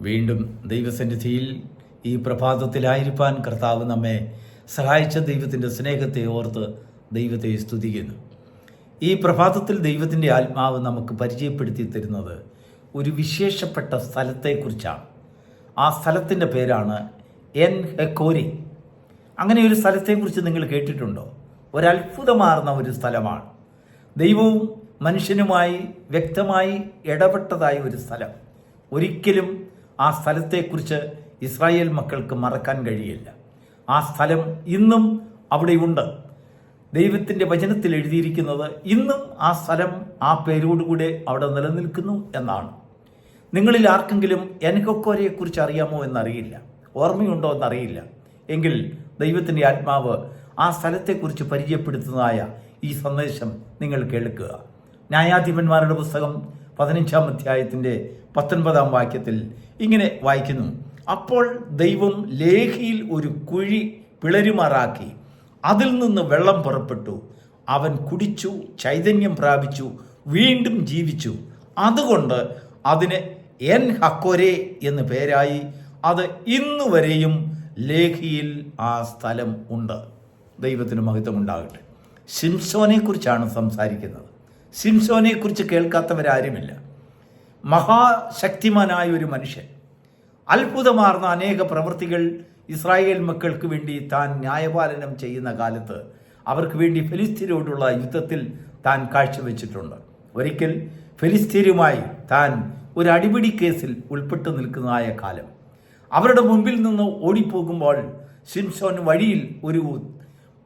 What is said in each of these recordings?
വീണ്ടും ദൈവസന്നിധിയിൽ ഈ പ്രഭാതത്തിലായിരിക്കാൻ കർത്താവ് നമ്മെ സഹായിച്ച ദൈവത്തിന്റെ സ്നേഹത്തെ ഓർത്ത് ദൈവത്തെ സ്തുതിക്കുന്നു. ഈ പ്രഭാതത്തിൽ ദൈവത്തിന്റെ ആത്മാവ് നമുക്ക് പരിചയപ്പെടുത്തി തരുന്നത് ഒരു വിശേഷപ്പെട്ട സ്ഥലത്തെക്കുറിച്ചാണ്. ആ സ്ഥലത്തിന്റെ പേരാണ് എൻ ഹെക്കോരി. അങ്ങനെ ഒരു സ്ഥലത്തെക്കുറിച്ച് നിങ്ങൾ കേട്ടിട്ടുണ്ടോ? ഒരത്ഭുതമാർന്ന ഒരു സ്ഥലമാണ്. ദൈവവും മനുഷ്യനുമായി വ്യക്തമായി ഇടപെട്ടതായ ഒരു സ്ഥലം. ഒരിക്കലും ആ സ്ഥലത്തെക്കുറിച്ച് ഇസ്രായേൽ മക്കൾക്ക് മറക്കാൻ കഴിയില്ല. ആ സ്ഥലം ഇന്നും അവിടെയുണ്ട്. ദൈവത്തിന്റെ വചനത്തിൽ എഴുതിയിരിക്കുന്നത് ഇന്നും ആ സ്ഥലം ആ പേരോടുകൂടെ അവിടെ നിലനിൽക്കുന്നു എന്നാണ്. നിങ്ങളിൽ ആർക്കെങ്കിലും എൻഹൊക്കോരെക്കുറിച്ച് അറിയാമോ എന്നറിയില്ല. ഓർമ്മയുണ്ടോ എന്നറിയില്ല. എങ്കിൽ ദൈവത്തിന്റെ ആത്മാവ് ആ സ്ഥലത്തെക്കുറിച്ച് പരിചയപ്പെടുത്തുന്നതായ ഈ സന്ദേശം നിങ്ങൾ കേൾക്കുക. ന്യായാധിപന്മാരുടെ പുസ്തകം പതിനഞ്ചാം അധ്യായത്തിന്റെ പത്തൊൻപതാം വാക്യത്തിൽ ഇങ്ങനെ വായിക്കുന്നു. അപ്പോൾ ദൈവം ലേഹിയിൽ ഒരു കുഴി പിളരുമാറാക്കി. അതിൽ നിന്ന് വെള്ളം പുറപ്പെട്ടു. അവൻ കുടിച്ചു ചൈതന്യം പ്രാപിച്ചു വീണ്ടും ജീവിച്ചു. അതുകൊണ്ട് അതിന് എൻ ഹക്കോരെ എന്ന് പേരായി. അത് ഇന്നുവരെയും ലേഖിയിൽ ആ സ്ഥലം ഉണ്ട്. ദൈവത്തിന് മഹത്വം ഉണ്ടാകട്ടെ കുറിച്ചാണ് സംസാരിക്കുന്നത്. സിംസോനെ കുറിച്ച് കേൾക്കാത്തവരാരുമില്ല. മഹാശക്തിമാനായ ഒരു മനുഷ്യൻ. അത്ഭുതമാർന്ന അനേക പ്രവൃത്തികൾ ഇസ്രായേൽ മക്കൾക്ക് വേണ്ടി താൻ ന്യായപാലനം ചെയ്യുന്ന കാലത്ത് അവർക്ക് വേണ്ടി ഫെലിസ്തീനോടുള്ള യുദ്ധത്തിൽ താൻ കാഴ്ചവെച്ചിട്ടുണ്ട്. ഒരിക്കൽ ഫെലിസ്തീനുമായി താൻ ഒരു അടിപിടി കേസിൽ ഉൾപ്പെട്ടു നിൽക്കുന്നതായ കാലം. അവരുടെ മുമ്പിൽ നിന്ന് ഓടിപ്പോകുമ്പോൾ സിംസോൻ വഴിയിൽ ഒരു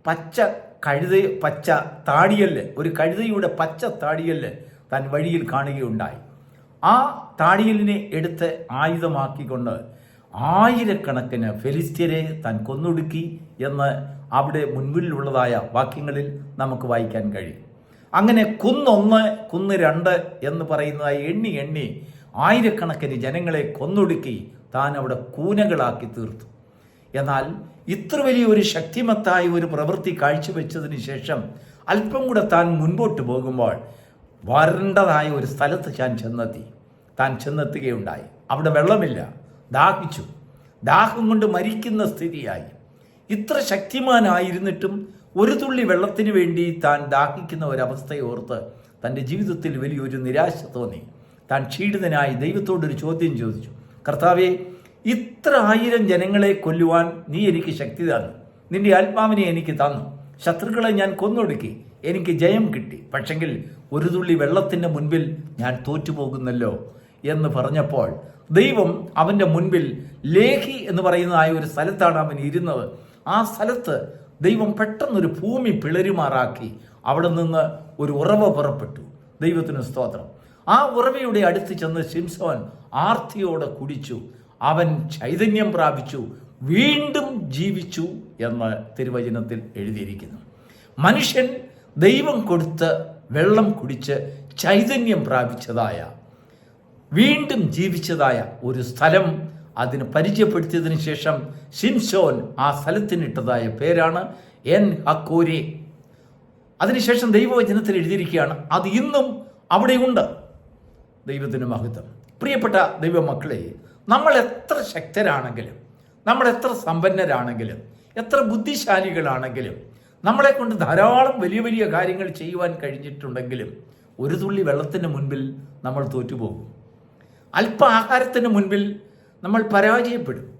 പച്ച കഴുത പച്ച താടിയല്ല് ഒരു കഴുതയുടെ പച്ച താടിയല്ല് താൻ വഴിയിൽ കാണുകയുണ്ടായി. ആ താടിയലിനെ എടുത്ത് ആയുധമാക്കിക്കൊണ്ട് ആയിരക്കണക്കിന് ഫെലിസ്ത്യരെ താൻ കൊന്നൊടുക്കി എന്ന് അവിടെ മുൻപിലുള്ളതായ വാക്യങ്ങളിൽ നമുക്ക് വായിക്കാൻ കഴിയും. അങ്ങനെ കുന്നൊന്ന് കുന്ന് രണ്ട് എന്ന് പറയുന്നതായി എണ്ണി എണ്ണി ആയിരക്കണക്കിന് ജനങ്ങളെ കൊന്നൊടുക്കി താൻ അവിടെ കൂനകളാക്കി തീർത്തു. എന്നാൽ ഇത്ര വലിയ ഒരു ശക്തിമത്തായ ഒരു പ്രവൃത്തി കാഴ്ചവെച്ചതിന് ശേഷം അല്പം കൂടെ താൻ മുൻപോട്ട് പോകുമ്പോൾ വരണ്ടതായ ഒരു സ്ഥലത്ത് ഞാൻ ചെന്നെത്തി. താൻ ചെന്നെത്തുകയുണ്ടായി. അവിടെ വെള്ളമില്ല. ദാഹിച്ചു. ദാഹം കൊണ്ട് മരിക്കുന്ന സ്ഥിതിയായി. ഇത്ര ശക്തിമാനായിരുന്നിട്ടും ഒരു തുള്ളി വെള്ളത്തിന് വേണ്ടി താൻ ദാഹിക്കുന്ന ഒരവസ്ഥയെ ഓർത്ത് തന്റെ ജീവിതത്തിൽ വലിയൊരു നിരാശ തോന്നി. താൻ ക്ഷീണിതനായി ദൈവത്തോടൊരു ചോദ്യം ചോദിച്ചു. കർത്താവെ ഇത്ര ആയിരം ജനങ്ങളെ കൊല്ലുവാൻ നീ എനിക്ക് ശക്തി തന്നു. നിന്റെ ആത്മാവിനെ എനിക്ക് തന്നു. ശത്രുക്കളെ ഞാൻ കൊന്നൊടുക്കി. എനിക്ക് ജയം കിട്ടി. പക്ഷെങ്കിൽ ഒരു തുള്ളി വെള്ളത്തിന്റെ മുൻപിൽ ഞാൻ തോറ്റുപോകുന്നല്ലോ എന്ന് പറഞ്ഞപ്പോൾ ദൈവം അവന്റെ മുൻപിൽ ലേഹി എന്ന് പറയുന്നതായ ഒരു സ്ഥലത്താണ് അവൻ ഇരുന്നത്. ആ സ്ഥലത്ത് ദൈവം പെട്ടെന്നൊരു ഭൂമി പിളരുമാറാക്കി അവിടെ നിന്ന് ഒരു ഉറവ പുറപ്പെട്ടു. ദൈവത്തിന് സ്തോത്രം. ആ ഉറവയുടെ അടുത്ത് ചെന്ന് ശിംസോൻ ആർത്തിയോടെ കുടിച്ചു. അവൻ ചൈതന്യം പ്രാപിച്ചു വീണ്ടും ജീവിച്ചു എന്ന് തിരുവചനത്തിൽ എഴുതിയിരിക്കുന്നു. മനുഷ്യൻ ദൈവം കൊടുത്ത് വെള്ളം കുടിച്ച് ചൈതന്യം പ്രാപിച്ചതായ വീണ്ടും ജീവിച്ചതായ ഒരു സ്ഥലം അതിന് പരിചയപ്പെടുത്തിയതിനു ശേഷം സിംസോൻ ആ സ്ഥലത്തിനിട്ടതായ പേരാണ് എൻ. ഹക്കോരെ. അതിനുശേഷം ദൈവവചനത്തിൽ എഴുതിയിരിക്കുകയാണ് അത് ഇന്നും അവിടെയുണ്ട്. ദൈവത്തിന് മഹത്വം. പ്രിയപ്പെട്ട ദൈവമക്കളെ നമ്മൾ എത്ര ശക്തരാണെങ്കിലും നമ്മൾ എത്ര സമ്പന്നരാണെങ്കിലും എത്ര ബുദ്ധിശാലികളാണെങ്കിലും നമ്മളെ കൊണ്ട് ധാരാളം വലിയ വലിയ കാര്യങ്ങൾ ചെയ്യുവാൻ കഴിഞ്ഞിട്ടുണ്ടെങ്കിലും ഒരു തുള്ളി വെള്ളത്തിന് മുൻപിൽ നമ്മൾ തോറ്റുപോകും. അല്പ ആഹാരത്തിന് മുൻപിൽ നമ്മൾ പരാജയപ്പെടും.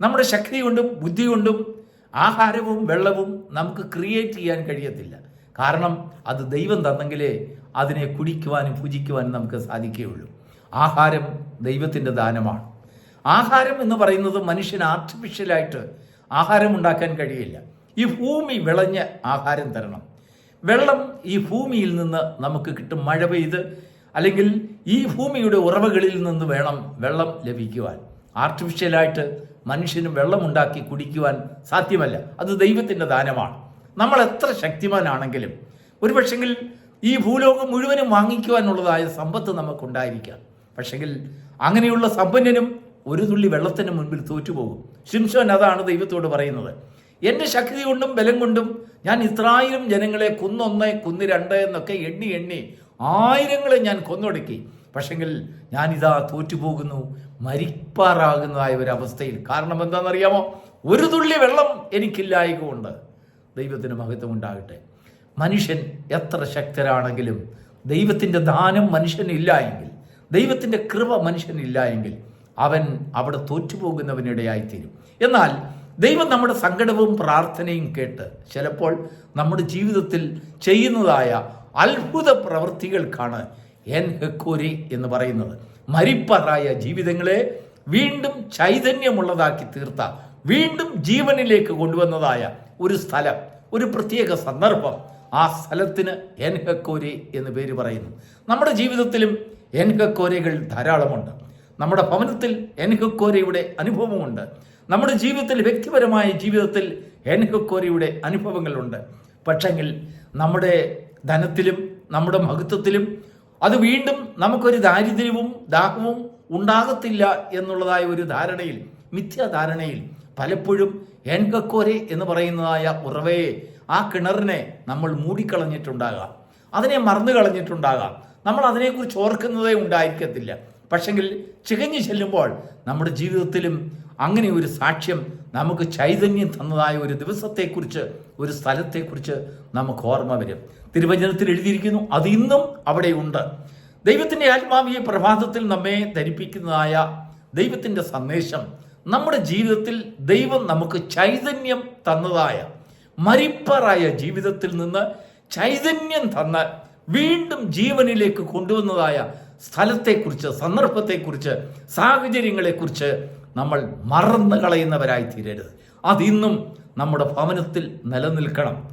നമ്മുടെ ശക്തി കൊണ്ടും ബുദ്ധി കൊണ്ടും ആഹാരവും വെള്ളവും നമുക്ക് ക്രിയേറ്റ് ചെയ്യാൻ കഴിയത്തില്ല. കാരണം അത് ദൈവം തന്നെങ്കിലേ അതിനെ കുടിക്കുവാനും പൂജിക്കുവാനും നമുക്ക് സാധിക്കുകയുള്ളൂ. ആഹാരം ദൈവത്തിന്റെ ദാനമാണ്. ആഹാരം എന്ന് പറയുന്നത് മനുഷ്യന് ആർട്ടിഫിഷ്യലായിട്ട് ആഹാരം ഉണ്ടാക്കാൻ കഴിയില്ല. ഈ ഭൂമി വിളഞ്ഞ് ആഹാരം തരണം. വെള്ളം ഈ ഭൂമിയിൽ നിന്ന് നമുക്ക് കിട്ടും. മഴ പെയ്ത് അല്ലെങ്കിൽ ഈ ഭൂമിയുടെ ഉറവകളിൽ നിന്ന് വേണം വെള്ളം ലഭിക്കുവാൻ. ആർട്ടിഫിഷ്യലായിട്ട് മനുഷ്യന് വെള്ളമുണ്ടാക്കി കുടിക്കുവാൻ സാധ്യമല്ല. അത് ദൈവത്തിന്റെ ദാനമാണ്. നമ്മൾ എത്ര ശക്തിമാനാണെങ്കിലും ഒരുപക്ഷെങ്കിൽ ഈ ഭൂലോകം മുഴുവനും വാങ്ങിക്കുവാനുള്ളതായ സമ്പത്ത് നമുക്കുണ്ടായിരിക്കാം. പക്ഷെങ്കിൽ അങ്ങനെയുള്ള സമ്പന്നനും ഒരു തുള്ളി വെള്ളത്തിന് മുൻപിൽ തോറ്റുപോകും. ശിംഷോൻ അതാണ് ദൈവത്തോട് പറയുന്നത്. എന്റെ ശക്തി കൊണ്ടും ബലം കൊണ്ടും ഞാൻ ഇത്രായിരം ജനങ്ങളെ കുന്നൊന്ന് കുന്ന് രണ്ട് എന്നൊക്കെ എണ്ണി എണ്ണി ആയിരങ്ങളെ ഞാൻ കൊന്നൊടുക്കി. പക്ഷെങ്കിൽ ഞാനിതാ തോറ്റുപോകുന്നു മരിപ്പാറാകുന്നതായ ഒരു അവസ്ഥയിൽ. കാരണം എന്താണെന്നറിയാമോ? ഒരു തുള്ളി വെള്ളം എനിക്കില്ലായകൊണ്ട് ദൈവത്തിന് മഹത്വം ഉണ്ടാകട്ടെ. മനുഷ്യൻ എത്ര ശക്തരാണെങ്കിലും ദൈവത്തിന്റെ ദാനം മനുഷ്യനില്ല എങ്കിൽ ദൈവത്തിന്റെ കൃപ മനുഷ്യനില്ല എങ്കിൽ അവൻ അവിടെ തോറ്റുപോകുന്നവനിടയായിത്തീരും. എന്നാൽ ദൈവം നമ്മുടെ സങ്കടവും പ്രാർത്ഥനയും കേട്ട് ചിലപ്പോൾ നമ്മുടെ ജീവിതത്തിൽ ചെയ്യുന്നതായ അത്ഭുത പ്രവൃത്തികൾക്കാണ് എൻ ഹെക്കോരി എന്ന് പറയുന്നത്. മരിപ്പറായ ജീവിതങ്ങളെ വീണ്ടും ചൈതന്യമുള്ളതാക്കി തീർത്ത വീണ്ടും ജീവനിലേക്ക് കൊണ്ടുവന്നതായ ഒരു സ്ഥലം ഒരു പ്രത്യേക സന്ദർഭം ആ സ്ഥലത്തിന് എൻഹക്കോരെ എന്ന് പേര് പറയുന്നു. നമ്മുടെ ജീവിതത്തിലും എൻഹക്കോരകൾ ധാരാളമുണ്ട്. നമ്മുടെ ഭവനത്തിൽ എൻഹക്കോരയുടെ അനുഭവമുണ്ട്. നമ്മുടെ ജീവിതത്തിൽ വ്യക്തിപരമായ ജീവിതത്തിൽ എൻഹക്കോരയുടെ അനുഭവങ്ങളുണ്ട്. പക്ഷെങ്കിൽ നമ്മുടെ ധനത്തിലും നമ്മുടെ മഹത്വത്തിലും അത് വീണ്ടും നമുക്കൊരു ദാരിദ്ര്യവും ദാഹവും ഉണ്ടാകത്തില്ല എന്നുള്ളതായ ഒരു ധാരണയിൽ മിഥ്യാധാരണയിൽ പലപ്പോഴും എൻകക്കോരെ എന്ന് പറയുന്നതായ ഉറവയെ ആ കിണറിനെ നമ്മൾ മൂടിക്കളഞ്ഞിട്ടുണ്ടാകാം. അതിനെ മറന്നു കളഞ്ഞിട്ടുണ്ടാകാം. നമ്മൾ അതിനെക്കുറിച്ച് ഓർക്കുന്നതേ ഉണ്ടായിരിക്കത്തില്ല. പക്ഷെങ്കിൽ ചികഞ്ഞു ചെല്ലുമ്പോൾ നമ്മുടെ ജീവിതത്തിലും അങ്ങനെ ഒരു സാക്ഷ്യം നമുക്ക് ചൈതന്യം തന്നതായ ഒരു ദിവസത്തെക്കുറിച്ച് ഒരു സ്ഥലത്തെക്കുറിച്ച് നമുക്ക് ഓർമ്മ വരും. തിരുവചനത്തിൽ എഴുതിയിരിക്കുന്നു അത് ഇന്നും അവിടെയുണ്ട്. ദൈവത്തിന്റെ ആത്മാവിയെ പ്രഭാതത്തിൽ നമ്മെ ധരിപ്പിക്കുന്നതായ ദൈവത്തിന്റെ സന്ദേശം നമ്മുടെ ജീവിതത്തിൽ ദൈവം നമുക്ക് ചൈതന്യം തന്നതായ മരിപ്പറായ ജീവിതത്തിൽ നിന്ന് ചൈതന്യം തന്ന വീണ്ടും ജീവനിലേക്ക് കൊണ്ടുവന്നതായ സ്ഥലത്തെക്കുറിച്ച് സന്ദർഭത്തെക്കുറിച്ച് സാഹചര്യങ്ങളെക്കുറിച്ച് നമ്മൾ മറന്നു കളയുന്നവരായി തീരരുത്. അതിന്നും നമ്മുടെ ഭവനത്തിൽ നിലനിൽക്കണം.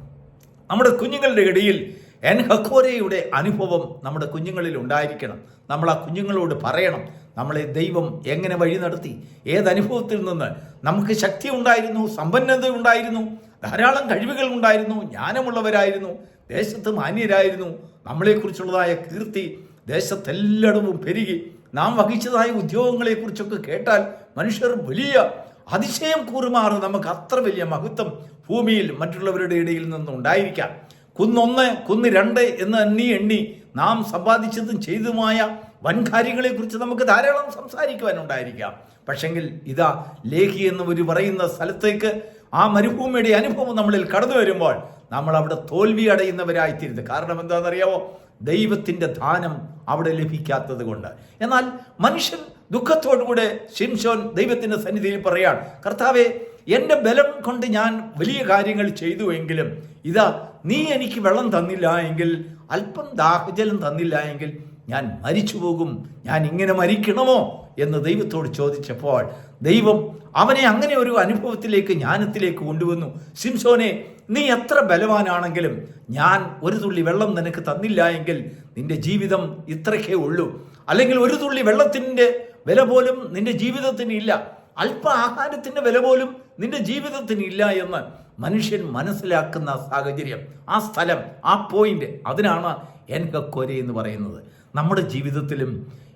നമ്മുടെ കുഞ്ഞുങ്ങളുടെ ഇടയിൽ എൻ ഹക്കോരയുടെ അനുഭവം നമ്മുടെ കുഞ്ഞുങ്ങളിൽ ഉണ്ടായിരിക്കണം. നമ്മൾ ആ കുഞ്ഞുങ്ങളോട് പറയണം നമ്മളെ ദൈവം എങ്ങനെ വഴി നടത്തി? ഏതനുഭവത്തിൽ നിന്ന് നമുക്ക് ശക്തി ഉണ്ടായിരുന്നു സമ്പന്നത ഉണ്ടായിരുന്നു? ധാരാളം കഴിവുകൾ ഉണ്ടായിരുന്നു ജ്ഞാനമുള്ളവരായിരുന്നു ദേശത്ത് മാന്യരായിരുന്നു. നമ്മളെക്കുറിച്ചുള്ളതായ കീർത്തി ദേശത്തെല്ലടവും പെരുകി. നാം വഹിച്ചതായ ഉദ്യോഗങ്ങളെക്കുറിച്ചൊക്കെ കേട്ടാൽ മനുഷ്യർ വലിയ അതിശയം കൂറുമാറ്. നമുക്ക് അത്ര വലിയ മഹത്വം ഭൂമിയിൽ മറ്റുള്ളവരുടെ ഇടയിൽ നിന്നുണ്ടായിരിക്കാം കുന്നൊന്ന് കുന്ന് രണ്ട് എന്ന് എണ്ണി എണ്ണി നാം സമ്പാദിച്ചതും ചെയ്തതുമായ വൻകാര്യങ്ങളെ കുറിച്ച് നമുക്ക് ധാരാളം സംസാരിക്കുവാനുണ്ടായിരിക്കാം. പക്ഷെങ്കിൽ ഇതാ ലേഖി എന്ന് പറയുന്ന സ്ഥലത്തേക്ക് ആ മരുഭൂമിയുടെ അനുഭവം നമ്മളിൽ കടന്നു വരുമ്പോൾ നമ്മൾ അവിടെ തോൽവി അടയുന്നവരായിത്തീരുന്നത്. കാരണം എന്താണെന്നറിയാമോ ദൈവത്തിന്റെ ദാനം അവിടെ ലഭിക്കാത്തത് കൊണ്ട്. എന്നാൽ മനുഷ്യൻ ദുഃഖത്തോടുകൂടെ ഷിംഷോൻ ദൈവത്തിന്റെ സന്നിധിയിൽ പറയാൻ കർത്താവെ എന്റെ ബലം കൊണ്ട് ഞാൻ വലിയ കാര്യങ്ങൾ ചെയ്തു എങ്കിലും ഇതാ നീ എനിക്ക് വെള്ളം തന്നില്ല എങ്കിൽ അല്പം ദാഹജലം തന്നില്ല എങ്കിൽ ഞാൻ മരിച്ചു പോകും ഞാൻ ഇങ്ങനെ മരിക്കണമോ? എന്ന് ദൈവത്തോട് ചോദിച്ചപ്പോൾ ദൈവം അവനെ അങ്ങനെ ഒരു അനുഭവത്തിലേക്ക് ജ്ഞാനത്തിലേക്ക് കൊണ്ടുവന്നു. സിംസോനെ നീ എത്ര ബലവാനാണെങ്കിലും ഞാൻ ഒരു തുള്ളി വെള്ളം നിനക്ക് തന്നില്ല എങ്കിൽ നിന്റെ ജീവിതം ഇത്രയ്ക്കേ ഉള്ളൂ. അല്ലെങ്കിൽ ഒരു തുള്ളി വെള്ളത്തിന്റെ വില പോലും നിന്റെ ജീവിതത്തിന് ഇല്ല. അല്പ ആഹാരത്തിന്റെ വില പോലും നിന്റെ ജീവിതത്തിന് ഇല്ല എന്ന് മനുഷ്യൻ മനസ്സിലാക്കുന്ന സാഹചര്യം ആ സ്ഥലം ആ പോയിന്റ് അതിനാണ് എൻ ഹക്കോരെ എന്ന് പറയുന്നത്. നമ്മുടെ ജീവിതത്തിലും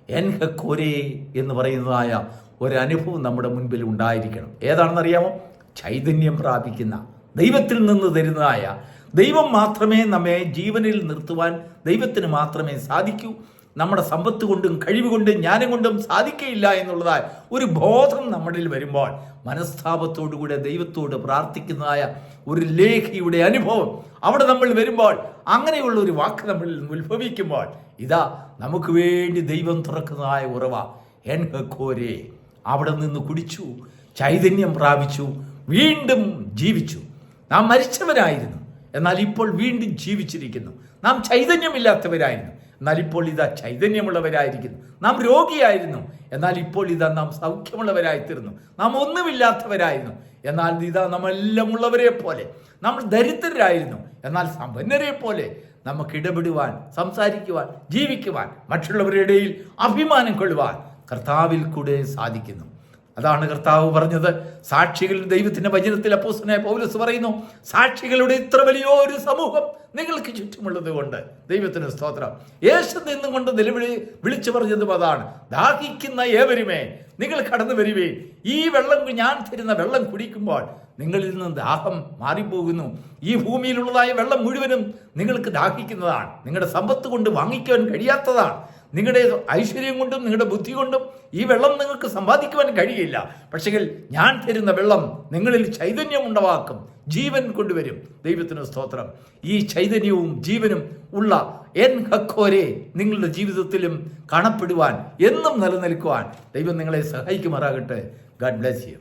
എൻ ഹക്കോരെ എന്ന് പറയുന്നതായ ഒരനുഭവം നമ്മുടെ മുൻപിൽ ഉണ്ടായിരിക്കണം. ഏതാണെന്നറിയാമോ? ചൈതന്യം പ്രാപിക്കുന്ന ദൈവത്തിൽ നിന്ന് തരുന്നതായ ദൈവം മാത്രമേ നമ്മെ ജീവനിൽ നിർത്തുവാൻ ദൈവത്തിന് മാത്രമേ സാധിക്കൂ. നമ്മുടെ സമ്പത്ത് കൊണ്ടും കഴിവ് കൊണ്ടും ജ്ഞാനം കൊണ്ടും സാധിക്കയില്ല എന്നുള്ളതായ ഒരു ബോധം നമ്മളിൽ വരുമ്പോൾ മനസ്താപത്തോടുകൂടെ ദൈവത്തോട് പ്രാർത്ഥിക്കുന്നതായ ഒരു ലേഖിയുടെ അനുഭവം അവിടെ നമ്മൾ വരുമ്പോൾ അങ്ങനെയുള്ള ഒരു വാക്ക് നമ്മളിൽ ഉത്ഭവിക്കുമ്പോൾ ഇതാ നമുക്ക് വേണ്ടി ദൈവം തുറക്കുന്നതായ ഉറവ എൻ ഹോരെ അവിടെ നിന്ന് കുടിച്ചു ചൈതന്യം പ്രാപിച്ചു വീണ്ടും ജീവിച്ചു. നാം മരിച്ചവരായിരുന്നു. എന്നാൽ ഇപ്പോൾ വീണ്ടും ജീവിച്ചിരിക്കുന്നു. നാം ചൈതന്യമില്ലാത്തവരായിരുന്നു. എന്നാൽ ഇപ്പോൾ ഇതാ ചൈതന്യമുള്ളവരായിരിക്കുന്നു. നാം രോഗിയായിരുന്നു. എന്നാൽ ഇപ്പോൾ ഇതാ നാം സൗഖ്യമുള്ളവരായിത്തീർന്നു. നാം ഒന്നുമില്ലാത്തവരായിരുന്നു. എന്നാൽ ഇതാ നമ്മളെല്ലാം ഉള്ളവരെ പോലെ. നമ്മൾ ദരിദ്രരായിരുന്നു. എന്നാൽ സമ്പന്നരെ പോലെ നമുക്ക് ഇടപെടുവാൻ സംസാരിക്കുവാൻ ജീവിക്കുവാൻ മറ്റുള്ളവരുടെ ഇടയിൽ അഭിമാനം കൊള്ളുവാൻ കർത്താവിൽ കൂടെ സാധിക്കുന്നു. അതാണ് കർത്താവ് പറഞ്ഞത്. സാക്ഷികൾ ദൈവത്തിന്റെ വചനത്തിൽ അപ്പോസ്തനായ പൗലസ് പറയുന്നു സാക്ഷികളുടെ ഇത്ര വലിയൊരു സമൂഹം നിങ്ങൾക്ക് ചുറ്റുമുള്ളത് കൊണ്ട് ദൈവത്തിന് സ്തോത്രം. യേശു നിന്നുകൊണ്ട് നിലവിളി വിളിച്ചു പറഞ്ഞതും അതാണ്. ദാഹിക്കുന്ന ഏവരുമേ നിങ്ങൾ കടന്നു വരുവേ. ഈ വെള്ളം ഞാൻ തരുന്ന വെള്ളം കുടിക്കുമ്പോൾ നിങ്ങളിൽ നിന്ന് ദാഹം മാറിപ്പോകുന്നു. ഈ ഭൂമിയിലുള്ളതായ വെള്ളം മുഴുവനും നിങ്ങൾക്ക് ദാഹിക്കുന്നതാണ്. നിങ്ങളുടെ സമ്പത്ത് കൊണ്ട് വാങ്ങിക്കാൻ കഴിയാത്തതാണ്. നിങ്ങളുടെ ഐശ്വര്യം കൊണ്ടും നിങ്ങളുടെ ബുദ്ധി കൊണ്ടും ഈ വെള്ളം നിങ്ങൾക്ക് സമ്പാദിക്കുവാൻ കഴിയില്ല. പക്ഷെങ്കിൽ ഞാൻ തരുന്ന വെള്ളം നിങ്ങളിൽ ചൈതന്യം ഉണ്ടാവാക്കും ജീവൻ കൊണ്ടുവരും. ദൈവത്തിന് സ്തോത്രം. ഈ ചൈതന്യവും ജീവനും ഉള്ള എൻ ഹക്കോരെ നിങ്ങളുടെ ജീവിതത്തിലും കാണപ്പെടുവാൻ എന്നും നിലനിൽക്കുവാൻ ദൈവം നിങ്ങളെ സഹായിക്കുമാറാകട്ടെ. God bless you.